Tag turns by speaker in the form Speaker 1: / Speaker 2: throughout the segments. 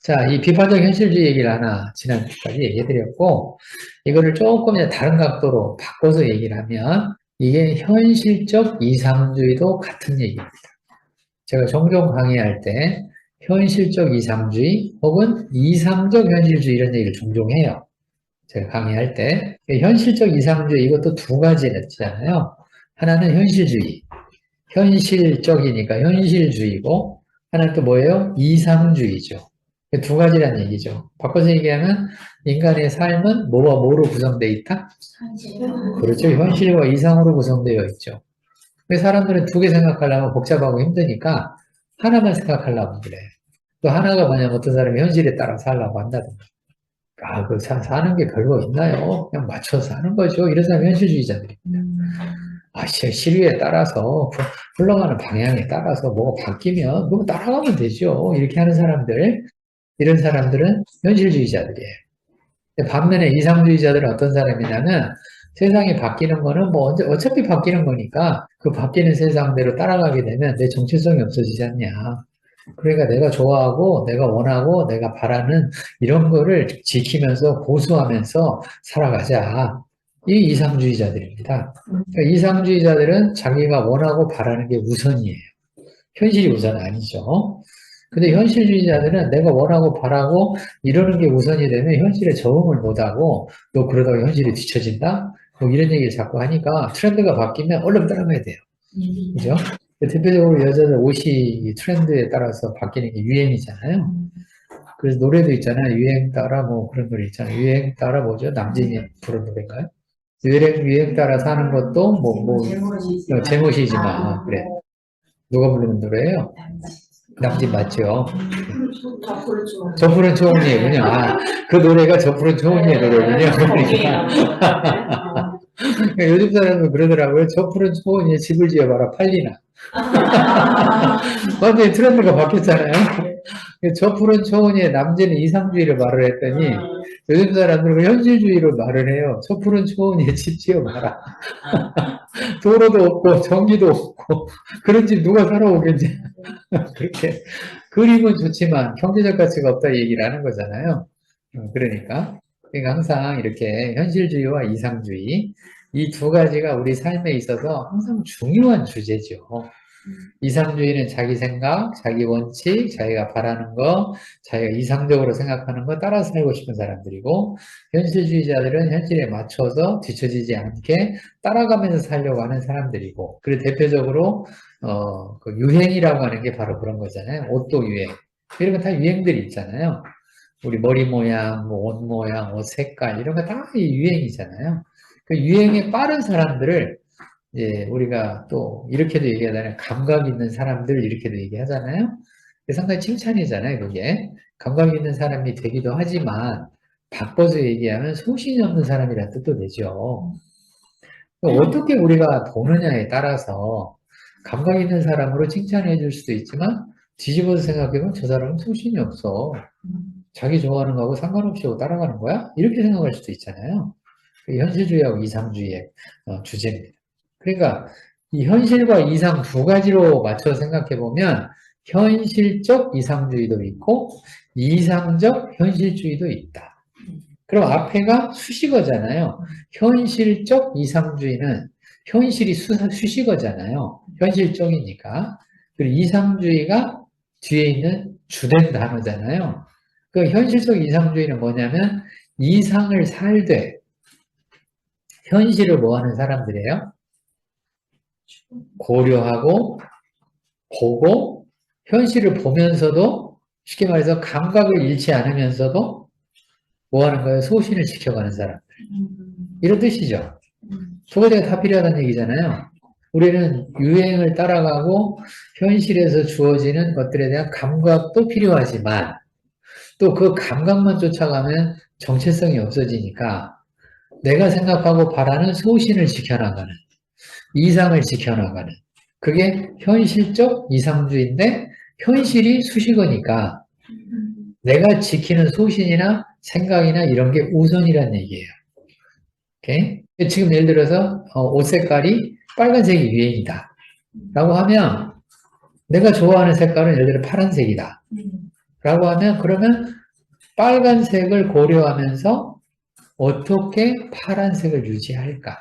Speaker 1: 자, 이 비판적 현실주의 얘기를 하나 지난주까지 얘기해드렸고, 이거를 조금 다른 각도로 바꿔서 얘기를 하면, 이게 현실적 이상주의도 같은 얘기입니다. 제가 종종 강의할 때, 현실적 이상주의 혹은 이상적 현실주의 이런 얘기를 종종 해요. 제가 강의할 때. 현실적 이상주의 이것도 두 가지잖아요. 하나는 현실주의. 현실적이니까 현실주의고, 하나는 또 뭐예요? 이상주의죠. 두 가지란 얘기죠. 바꿔서 얘기하면 인간의 삶은 뭐와 뭐로 구성되어 있다? 그렇죠. 현실과 이상으로 구성되어 있죠. 사람들은 두 개 생각하려면 복잡하고 힘드니까 하나만 생각하려고 그래. 또 하나가 뭐냐면 어떤 사람이 현실에 따라 살라고 한다든가. 아, 그 사, 사는 게 별거 있나요? 그냥 맞춰서 사는 거죠. 이런 사람이 현실주의자들입니다. 아, 시류에 따라서 흘러가는 방향에 따라서 뭐가 바뀌면 그거 따라가면 되죠. 이렇게 하는 사람들 이런 사람들은 현실주의자들이에요. 반면에 이상주의자들은 어떤 사람이냐면 세상이 바뀌는 거는 뭐 어차피 바뀌는 거니까 그 바뀌는 세상대로 따라가게 되면 내 정체성이 없어지지 않냐. 그러니까 내가 좋아하고 내가 원하고 내가 바라는 이런 거를 지키면서 고수하면서 살아가자. 이 이상주의자들입니다. 그러니까 이상주의자들은 자기가 원하고 바라는 게 우선이에요. 현실이 우선 아니죠. 근데 현실주의자들은 내가 원하고 바라고 이러는 게 우선이 되면 현실에 적응을 못하고 너 그러다가 현실이 뒤처진다? 뭐 이런 얘기를 자꾸 하니까 트렌드가 바뀌면 얼른 따라가야 돼요. 그죠? 대표적으로 여자들 옷이 트렌드에 따라서 바뀌는 게 유행이잖아요. 그래서 노래도 있잖아요. 유행 따라 뭐 그런 노래 있잖아요. 유행 따라 뭐죠? 남진이 부른 노래인가요? 유행, 유행 따라 사는 것도 뭐, 뭐, 제멋이지만, 그래. 누가 부르는 노래예요? 남진 맞죠? 저 푸른 초원이군요. 아, 그 노래가 저 푸른 초원이의 노래군요. 그러니까. 요즘 사람은 그러더라고요. 저 푸른 초원이에 집을 지어봐라 팔리나. 완전히 트렌드가 바뀌었잖아요. 저 푸른 초원이에 남진은 이상주의를 말을 했더니 요즘 사람들은 현실주의로 말을 해요. 저 푸른 초원이에 집 지어봐라. 도로도 없고 전기도 없고 그런 집 누가 살아오겠지. 그렇게 그림은 좋지만 경제적 가치가 없다 얘기를 하는 거잖아요. 그러니까 그러니까 항상 이렇게 현실주의와 이상주의 이 두 가지가 우리 삶에 있어서 항상 중요한 주제죠. 이상주의는 자기 생각, 자기 원칙, 자기가 바라는 거, 자기가 이상적으로 생각하는 거 따라 살고 싶은 사람들이고 현실주의자들은 현실에 맞춰서 뒤처지지 않게 따라가면서 살려고 하는 사람들이고 그리고 대표적으로 어, 그 유행이라고 하는 게 바로 그런 거잖아요. 옷도 유행. 이런 거 다 유행들이 있잖아요. 우리 머리 모양, 뭐 옷 모양, 옷 색깔 이런 거 다 유행이잖아요. 그 유행에 빠른 사람들을 예, 우리가 또 이렇게도 얘기하잖아요. 감각 있는 사람들 이렇게도 얘기하잖아요. 상당히 칭찬이잖아요. 그게 감각 있는 사람이 되기도 하지만 바꿔서 얘기하면 소신이 없는 사람이라 뜻도 되죠. 어떻게 우리가 보느냐에 따라서 감각 있는 사람으로 칭찬해 줄 수도 있지만 뒤집어서 생각해보면 저 사람은 소신이 없어. 자기 좋아하는 거하고 상관없이 따라가는 거야? 이렇게 생각할 수도 있잖아요. 현실주의하고 이상주의의 어, 주제입니다. 그러니까 이 현실과 이상 두 가지로 맞춰 생각해 보면 현실적 이상주의도 있고 이상적 현실주의도 있다. 그럼 앞에가 수식어잖아요. 현실적 이상주의는 현실이 수, 수식어잖아요. 현실적이니까. 그리고 이상주의가 뒤에 있는 주된 단어잖아요. 그 현실적 이상주의는 뭐냐면 이상을 살되 현실을 뭐하는 사람들이에요? 고려하고 보고 현실을 보면서도 쉽게 말해서 감각을 잃지 않으면서도 뭐 하는 거예요? 소신을 지켜가는 사람들. 이런 뜻이죠. 두 가지가 다 필요하다는 얘기잖아요. 우리는 유행을 따라가고 현실에서 주어지는 것들에 대한 감각도 필요하지만 또 그 감각만 쫓아가면 정체성이 없어지니까 내가 생각하고 바라는 소신을 지켜나가는 이상을 지켜나가는 그게 현실적 이상주의인데 현실이 수식어니까 내가 지키는 소신이나 생각이나 이런 게 우선이란 얘기예요. 오케이? 지금 예를 들어서 어, 옷 색깔이 빨간색이 유행이다 라고 하면 내가 좋아하는 색깔은 예를 들어 파란색이다 라고 하면 그러면 빨간색을 고려하면서 어떻게 파란색을 유지할까?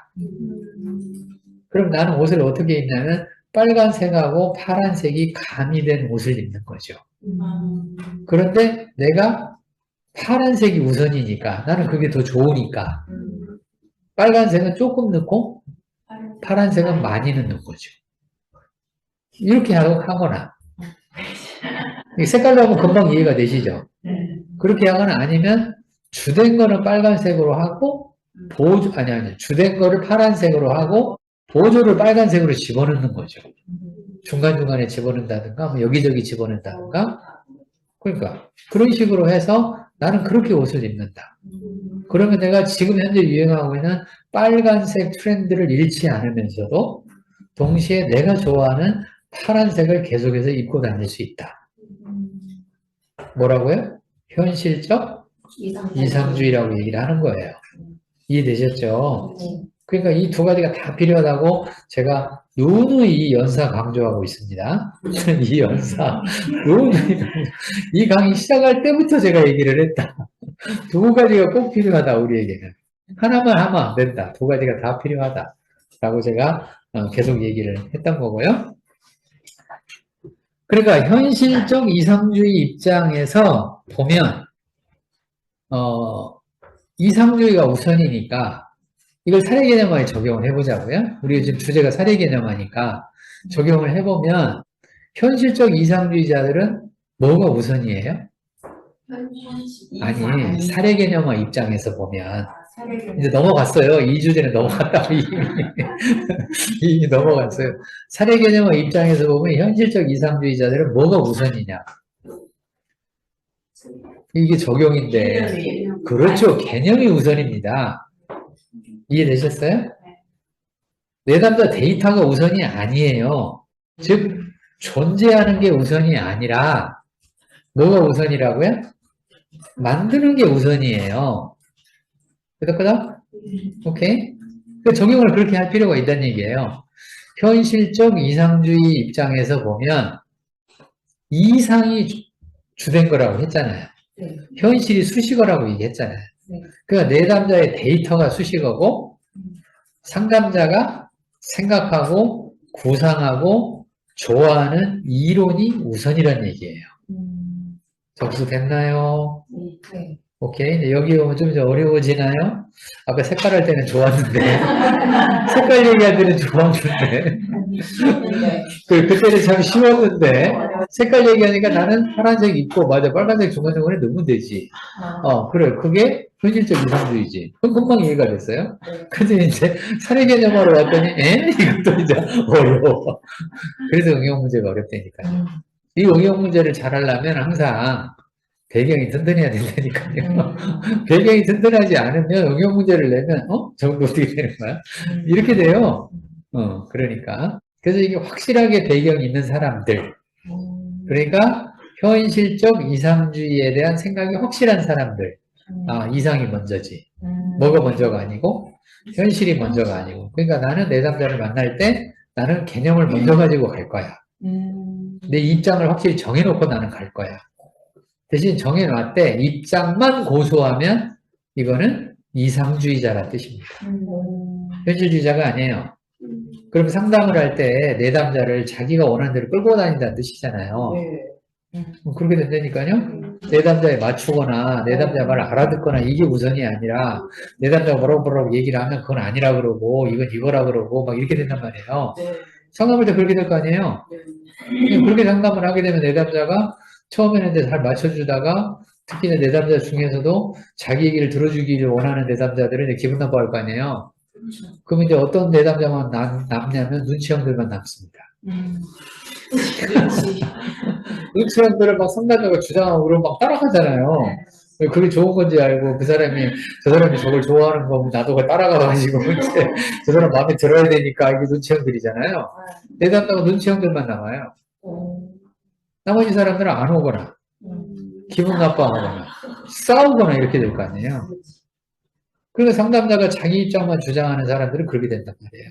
Speaker 1: 그럼 나는 옷을 어떻게 입냐면 빨간색하고 파란색이 가미된 옷을 입는 거죠. 그런데 내가 파란색이 우선이니까 나는 그게 더 좋으니까 빨간색은 조금 넣고 파란색은 많이 넣는 거죠. 이렇게 하거나 이 색깔로 하면 금방 이해가 되시죠? 그렇게 하거나 아니면 주된 거는 빨간색으로 하고 보조 아니 아니 주된 거를 파란색으로 하고 보조를 빨간색으로 집어넣는 거죠. 중간중간에 집어넣는다든가 뭐 여기저기 집어넣는다든가 그러니까 그런 식으로 해서 나는 그렇게 옷을 입는다. 그러면 내가 지금 현재 유행하고 있는 빨간색 트렌드를 잃지 않으면서도 동시에 내가 좋아하는 파란색을 계속해서 입고 다닐 수 있다. 뭐라고요? 현실적 이상주의라고 얘기를 하는 거예요. 이해되셨죠? 그러니까 이 두 가지가 다 필요하다고 제가 누누이 연사 강조하고 있습니다. 이 연사, 누누이. 이 강의 시작할 때부터 제가 얘기를 했다. 두 가지가 꼭 필요하다, 우리에게는. 하나만 하면 안 된다. 두 가지가 다 필요하다. 라고 제가 어, 계속 얘기를 했던 거고요. 그러니까 현실적 이상주의 입장에서 보면 어, 이상주의가 우선이니까 이걸 사례 개념화에 적용을 해보자고요. 우리 지금 주제가 사례 개념화니까 적용을 해보면 현실적 이상주의자들은 뭐가 우선이에요? 아니 사례 개념화 입장에서 보면 이제 넘어갔어요. 이 주제는 넘어갔다고 이미 이미 넘어갔어요. 사례 개념화 입장에서 보면 현실적 이상주의자들은 뭐가 우선이냐? 이게 적용인데 그렇죠. 개념이 우선입니다. 이해되셨어요? 내담자 데이터가 우선이 아니에요. 즉 존재하는 게 우선이 아니라 뭐가 우선이라고요? 만드는 게 우선이에요. 그닥그닥? 오케이? 그 적용을 그렇게 할 필요가 있다는 얘기예요. 현실적 이상주의 입장에서 보면 이상이 주- 주된 거라고 했잖아요.
Speaker 2: 네.
Speaker 1: 현실이 수식어라고 얘기했잖아요.
Speaker 2: 네.
Speaker 1: 그러니까 내담자의 데이터가 수식어고 상담자가 생각하고 구상하고 좋아하는 이론이 우선이라는 얘기예요. 접수 됐나요?
Speaker 2: 네.
Speaker 1: 오케이. 이제 여기 오면 좀 이제 어려워지나요? 아까 색깔 할 때는 좋았는데, 색깔 얘기할 때는 좋았는데, 그, 그때는 참 쉬웠는데, 색깔 얘기하니까 나는 파란색 입고, 맞아, 빨간색 중간중간에 넣으면 되지. 어, 그래. 그게 현실적 이상주의지. 그건 금방 이해가 됐어요. 근데 이제 사례 개념으로 왔더니, 에? 이것도 이제 어려워. 그래서 응용 문제가 어렵다니까요. 이 응용 문제를 잘 하려면 항상 배경이 든든해야 된다니까요. 배경이 든든하지 않으면 응용 문제를 내면, 어? 저건 어떻게 되는 거야? 이렇게 돼요. 어, 그러니까. 그래서 이게 확실하게 배경이 있는 사람들. 그러니까 현실적 이상주의에 대한 생각이 확실한 사람들. 아, 이상이 먼저지. 뭐가 먼저가 아니고, 현실이 먼저가 아니고. 그러니까 나는 내담자를 만날 때 나는 개념을 먼저 가지고 갈 거야. 내 입장을 확실히 정해놓고 나는 갈 거야. 대신 정해놨대 입장만 고수하면 이거는 이상주의자란 뜻입니다. 현실주의자가 아니에요. 그럼 상담을 할 때 내담자를 자기가 원하는 대로 끌고 다닌다는 뜻이잖아요. 뭐 그렇게 된다니까요. 내담자에 맞추거나 내담자 말을 알아듣거나 이게 우선이 아니라 내담자가 뭐라고 뭐라고 얘기를 하면 그건 아니라 그러고 이건 이거라 그러고 막 이렇게 된단 말이에요. 상담할 때 그렇게 될 거 아니에요. 그렇게 상담을 하게 되면 내담자가 처음에는 이제 잘 맞춰주다가 특히 내담자 중에서도 자기 얘기를 들어주기를 원하는 내담자들은 기분 나빠할 거 아니에요. 그럼 이제 어떤 내담자만 남, 남냐면 눈치형들만 남습니다. 눈치형들을 막 상담자가 주장하고 그러면 막 따라가잖아요. 그게 좋은 건지 알고 그 사람이 저 사람이 저걸 좋아하는 거면 나도 따라가가지고 이제 저 사람 마음에 들어야 되니까 이게 눈치형들이잖아요. 내담자가 눈치형들만 남아요. 나머지 사람들은 안 오거나 기분 나빠하거나 싸우거나 이렇게 될 거 아니에요. 그러니까 상담자가 자기 입장만 주장하는 사람들은 그렇게 된단 말이에요.